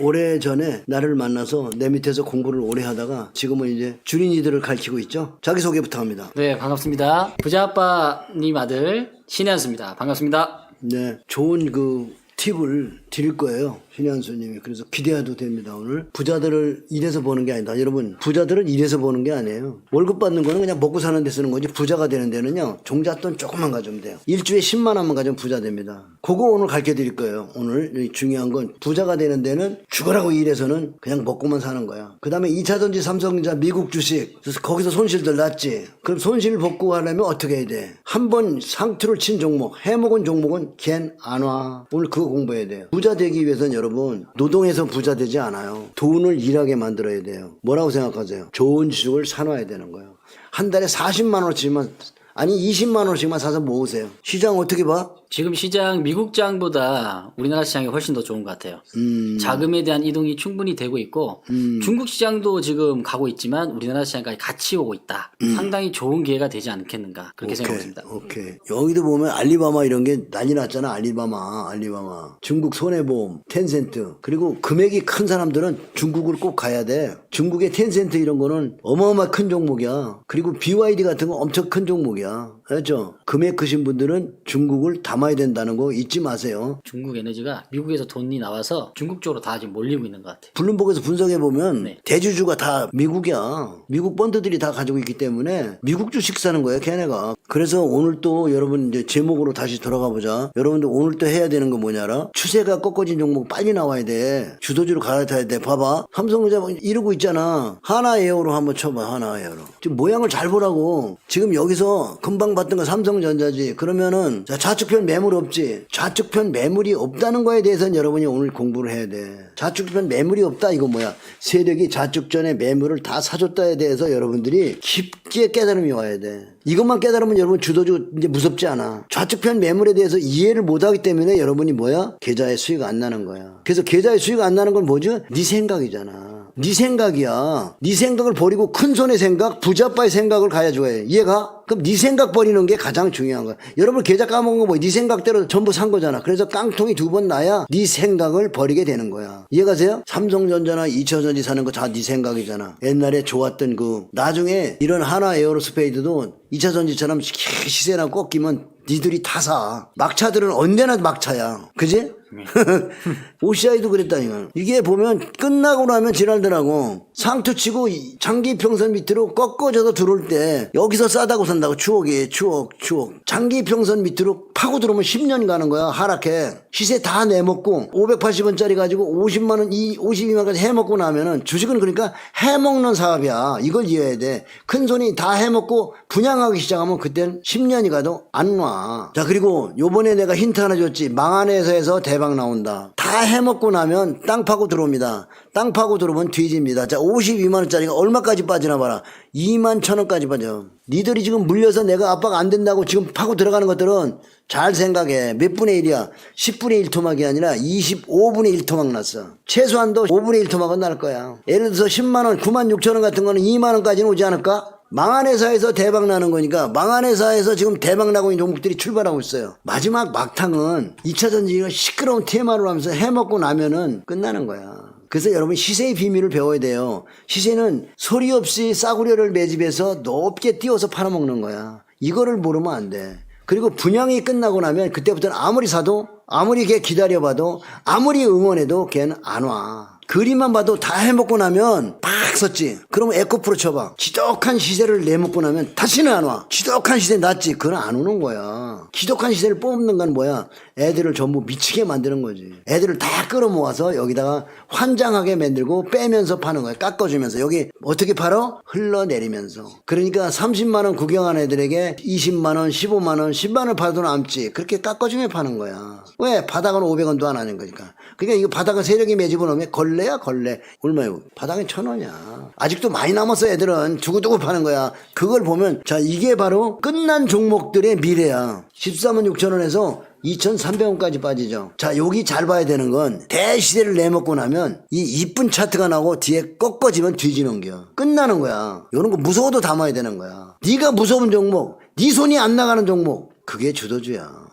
오래 전에 나를 만나서 내 밑에서 공부를 오래 하다가 지금은 이제 주린이들을 가르치고 있죠. 자기소개 부탁합니다. 네, 반갑습니다. 부자 아빠님 아들 신현수입니다. 반갑습니다. 네, 좋은 그 팁을 드릴 거예요. 신현수님이. 그래서 기대해도 됩니다. 오늘 부자들을 일해서 버는 게 아니다. 여러분, 부자들은 일해서 버는 게 아니에요. 월급 받는 거는 그냥 먹고 사는 데 쓰는 거지 부자가 되는 데는요. 종잣돈 조금만 가지면 돼요. 일주에 10만 원만 가지면 부자 됩니다. 그거 오늘 가르쳐 드릴 거예요. 오늘 이 중요한 건 부자가 되는 데는 죽으라고 일해서는 그냥 먹고만 사는 거야. 그 다음에 2차전지 삼성전자 미국 주식. 그래서 거기서 손실들 났지. 그럼 손실 복구하려면 어떻게 해야 돼? 한 번 상투를 친 종목, 해먹은 종목은 걘 안 와. 오늘 그거 공부해야 돼요. 부자 되기 위해서는 여러분 노동해서 부자 되지 않아요. 돈을 일하게 만들어야 돼요. 뭐라고 생각하세요? 좋은 주식을 사놔야 되는 거예요. 한 달에 40만 원어치만 아니 20만 원씩만 사서 모으세요. 시장 어떻게 봐? 지금 시장 미국 장보다 우리나라 시장이 훨씬 더 좋은 것 같아요. 음. 자금에 대한 이동이 충분히 되고 있고 중국 시장도 지금 가고 있지만 우리나라 시장까지 같이 오고 있다. 상당히 좋은 기회가 되지 않겠는가 그렇게 생각하고 있습니다. 오케이. 여기도 보면 알리바마 이런 게 난리 났잖아. 알리바마, 알리바마. 중국 손해보험, 텐센트. 그리고 금액이 큰 사람들은 중국을 꼭 가야 돼. 중국의 텐센트 이런 거는 어마어마 큰 종목이야. 그리고 BYD 같은 거 엄청 큰 종목이야. 알죠? 금액 크신 분들은 중국을 담아 야 된다는 거 잊지 마세요. 중국 에너지가 미국에서 돈이 나와서 중국 쪽으로 다 지금 몰리고 있는 것 같아요. 블룸버그에서 분석해 보면 네. 대주주가 다 미국이야. 미국 펀드들이 다 가지고 있기 때문에 미국 주식 사는 거야, 걔네가. 그래서 오늘 또 여러분 이제 제목으로 다시 돌아가 보자. 여러분들 오늘 또 해야 되는 거 뭐냐라? 추세가 꺾어진 종목 빨리 나와야 돼. 주도주로 갈아타야 돼. 봐봐. 삼성전자 뭐 이러고 있잖아. 하나 에어로 한번 쳐봐. 하나 에어로. 지금 모양을 잘 보라고. 지금 여기서 금방 봤던 거 삼성전자지. 그러면은 자, 좌측편 매물 없지. 좌측편 매물이 없다는 거에 대해서는 여러분이 오늘 공부를 해야 돼. 좌측편 매물이 없다 이거 뭐야? 세력이 좌측전에 매물을 다 사줬다에 대해서 여러분들이 깊게 깨달음이 와야 돼. 이것만 깨달으면 여러분 주도주 이제 무섭지 않아. 좌측편 매물에 대해서 이해를 못하기 때문에 여러분이 뭐야? 계좌에 수익 안 나는 거야. 그래서 계좌에 수익 안 나는 건 뭐죠? 네 생각이잖아. 네 생각이야. 네 생각을 버리고 큰 손의 생각, 부자빠의 생각을 해. 이해가? 그럼 네 생각 버리는 게 가장 중요한 거야. 여러분 계좌 까먹은 거 뭐야? 네 생각대로 전부 산 거잖아. 그래서 깡통이 두 번 나야 네 생각을 버리게 되는 거야. 이해가세요? 삼성전자나 이차전지 사는 거 다 네 생각이잖아. 옛날에 좋았던 그 나중에 이런 하나 에어로스페이드도 2차전지처럼 시세나 꺾이면 니들이 다 사. 막차들은 언제나 막차야. 그지? 오시아이도 그랬다니까. 이게 보면 끝나고 나면 지랄더라고. 상투 치고 이 장기 평선 밑으로 꺾어져서 들어올 때 여기서 싸다고 산다고 추억이 추억 추억. 장기 평선 밑으로 파고 들어오면 10년 가는 거야. 하락해. 시세 다 내먹고 580원짜리 가지고 50만 원, 이 52만까지 해먹고 나면은 주식은 그러니까 해먹는 사업이야. 이걸 이해해야 돼. 큰 손이 다 해먹고 분양하기 시작하면 그땐 10년이 가도 안 와. 자 그리고 요번에 내가 힌트 하나 줬지. 망한 회사에서 대박 나온다. 다 해먹고 나면 땅 파고 들어옵니다. 땅 파고 들어오면 뒤집니다. 자 52만 원짜리가 얼마까지 빠지나 봐라. 2만 천 원까지 빠져. 니들이 지금 물려서 내가 압박 안 된다고 지금 파고 들어가는 것들은 잘 생각해. 몇 분의 1이야? 10분의 1 토막이 아니라 25분의 1 토막 났어. 최소한도 5분의 1 토막은 날 거야. 예를 들어서 10만원, 9만 6천 원 같은 거는 2만원까지는 오지 않을까? 망한 회사에서 대박 나는 거니까 망한 회사에서 지금 대박 나고 있는 종목들이 출발하고 있어요. 마지막 막탕은 2차 전지가 시끄러운 테마로 하면서 해먹고 나면은 끝나는 거야. 그래서 여러분 시세의 비밀을 배워야 돼요. 시세는 소리 없이 싸구려를 매집해서 높게 띄워서 팔아먹는 거야. 이거를 모르면 안 돼. 그리고 분양이 끝나고 나면 그때부터는 아무리 사도 아무리 걔 기다려봐도 아무리 응원해도 걔는 안 와. 그림만 봐도 다 해먹고 나면 팍 섰지. 그러면 에코프로 쳐봐. 지독한 시세를 내먹고 나면 다시는 안 와. 지독한 시세 났지. 그건 안 오는 거야. 지독한 시세를 뽑는 건 뭐야? 애들을 전부 미치게 만드는 거지. 애들을 다 끌어모아서 여기다가 환장하게 만들고 빼면서 파는 거야. 깎아주면서. 여기 어떻게 팔어? 흘러내리면서. 그러니까 30만원 구경한 애들에게 20만원, 15만원, 10만원 팔아도 남지. 그렇게 깎아주면 파는 거야. 왜? 바닥은 500원도 안 하는 거니까. 그러니까 이거 바닥은 세력이 매집을 하면 걸레야, 걸레. 얼마요? 바닥은 천 원이야. 아직도 많이 남았어, 애들은. 두고두고 파는 거야. 그걸 보면, 자, 이게 바로 끝난 종목들의 미래야. 13만 6천 원에서 2,300원까지 빠지죠. 자, 여기 잘 봐야 되는 건 대시세를 내먹고 나면 이 이쁜 차트가 나오고 뒤에 꺾어지면 뒤지는 거야. 끝나는 거야. 이런 거 무서워도 담아야 되는 거야. 네가 무서운 종목, 네 손이 안 나가는 종목, 그게 주도주야.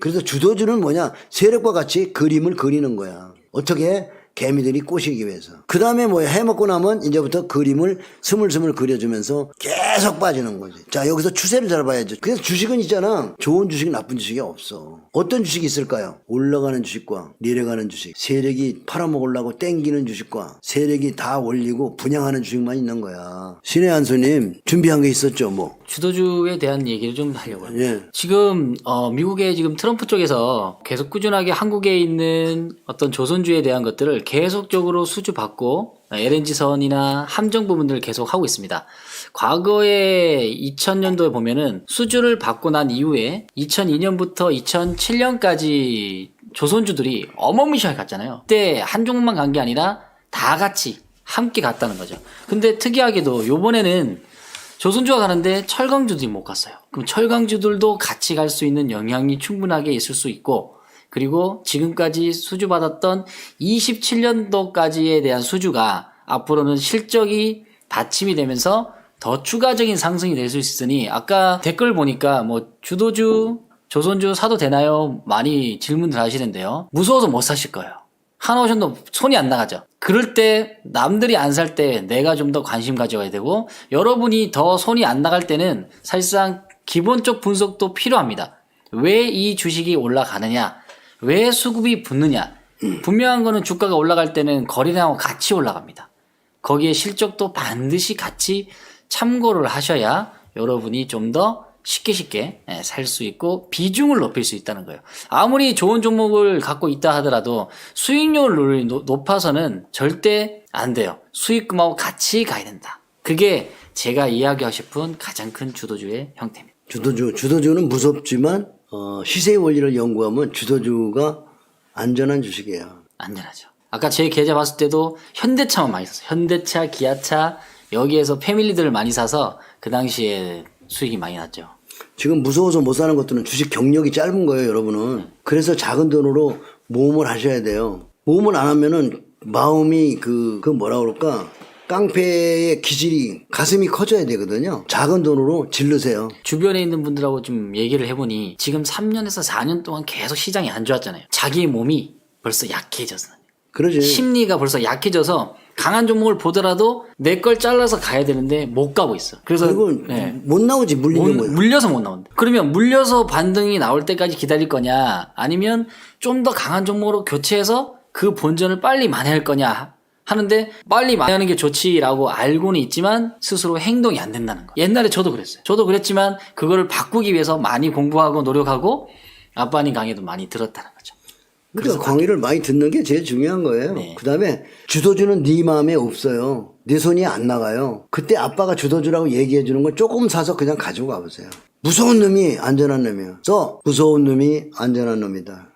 그래서 주도주는 뭐냐? 세력과 같이 그림을 그리는 거야. 어떻게? 개미들이 꼬시기 위해서. 그 다음에 뭐야 해먹고 나면 이제부터 그림을 스물스물 그려주면서 계속 빠지는 거지. 자 여기서 추세를 잘 봐야죠. 그래서 주식은 있잖아. 좋은 주식 나쁜 주식이 없어. 어떤 주식이 있을까요? 올라가는 주식과 내려가는 주식. 세력이 팔아먹으려고 땡기는 주식과 세력이 다 올리고 분양하는 주식만 있는 거야. 신의 한수님 준비한 게 있었죠 뭐. 주도주에 대한 얘기를 좀 하려고요. 예. 지금 어, 미국의 지금 트럼프 쪽에서 계속 꾸준하게 한국에 있는 어떤 조선주에 대한 것들을 계속적으로 수주받고 LNG 선이나 함정 부분들을 계속 하고 있습니다. 과거에 2000년도에 보면은 수주를 받고 난 이후에 2002년부터 2007년까지 조선주들이 어마무시하게 갔잖아요. 그때 한 종목만 간 게 아니라 다 같이 함께 갔다는 거죠. 근데 특이하게도 요번에는 조선주가 가는데 철강주들이 못 갔어요. 그럼 철강주들도 같이 갈 수 있는 영향이 충분하게 있을 수 있고, 그리고 지금까지 수주받았던 27년도까지에 대한 수주가 앞으로는 실적이 받침이 되면서 더 추가적인 상승이 될 수 있으니, 아까 댓글 보니까 뭐 주도주, 조선주 사도 되나요? 많이 질문들 하시는데요. 무서워서 못 사실 거예요. 한오션도 손이 안 나가죠. 그럴 때 남들이 안 살 때 내가 좀 더 관심 가져야 되고 여러분이 더 손이 안 나갈 때는 사실상 기본적 분석도 필요합니다. 왜 이 주식이 올라가느냐? 왜 수급이 붙느냐? 분명한 거는 주가가 올라갈 때는 거래량하고 같이 올라갑니다. 거기에 실적도 반드시 같이 참고를 하셔야 여러분이 좀 더 쉽게 쉽게 살 수 있고 비중을 높일 수 있다는 거예요. 아무리 좋은 종목을 갖고 있다 하더라도 수익률이 노- 높아서는 절대 안 돼요. 수익금하고 같이 가야 된다. 그게 제가 이야기하고 싶은 가장 큰 주도주의 형태입니다. 주도주, 주도주는 무섭지만 어, 시세의 원리를 연구하면 주도주가 안전한 주식이에요. 안전하죠. 아까 제 계좌 봤을 때도 현대차만 많이 샀어요. 현대차, 기아차 여기에서 패밀리들을 많이 사서 그 당시에 수익이 많이 났죠. 지금 무서워서 못 사는 것들은 주식 경력이 짧은 거예요, 여러분은. 그래서 작은 돈으로 모험을 하셔야 돼요. 모험을 안 하면은 마음이 그, 그 뭐라 그럴까? 깡패의 기질이 가슴이 커져야 되거든요. 작은 돈으로 질르세요. 주변에 있는 분들하고 좀 얘기를 해보니 지금 3년에서 4년 동안 계속 시장이 안 좋았잖아요. 자기 몸이 벌써 약해졌어. 그러지. 심리가 벌써 약해져서 강한 종목을 보더라도 내 걸 잘라서 가야 되는데 못 가고 있어. 그래서 그리고 네. 못 나오지, 못- 물리는 거예요. 물려서 못 나온다. 그러면 물려서 반등이 나올 때까지 기다릴 거냐, 아니면 좀 더 강한 종목으로 교체해서 그 본전을 빨리 만회할 거냐 하는데 빨리 만회하는 게 좋지라고 알고는 있지만 스스로 행동이 안 된다는 거. 옛날에 저도 그랬어요. 저도 그랬지만 그거를 바꾸기 위해서 많이 공부하고 노력하고 아빠님 강의도 많이 들었다는 거죠. 그러니까 광의를 많이 듣는 게 제일 중요한 거예요. 네. 그 다음에 주도주는 네 마음에 없어요. 네 손이 안 나가요. 그때 아빠가 주도주라고 얘기해 주는 걸 조금 사서 그냥 가지고 가보세요. 무서운 놈이 안전한 놈이에요. 써 무서운 놈이 안전한 놈이다.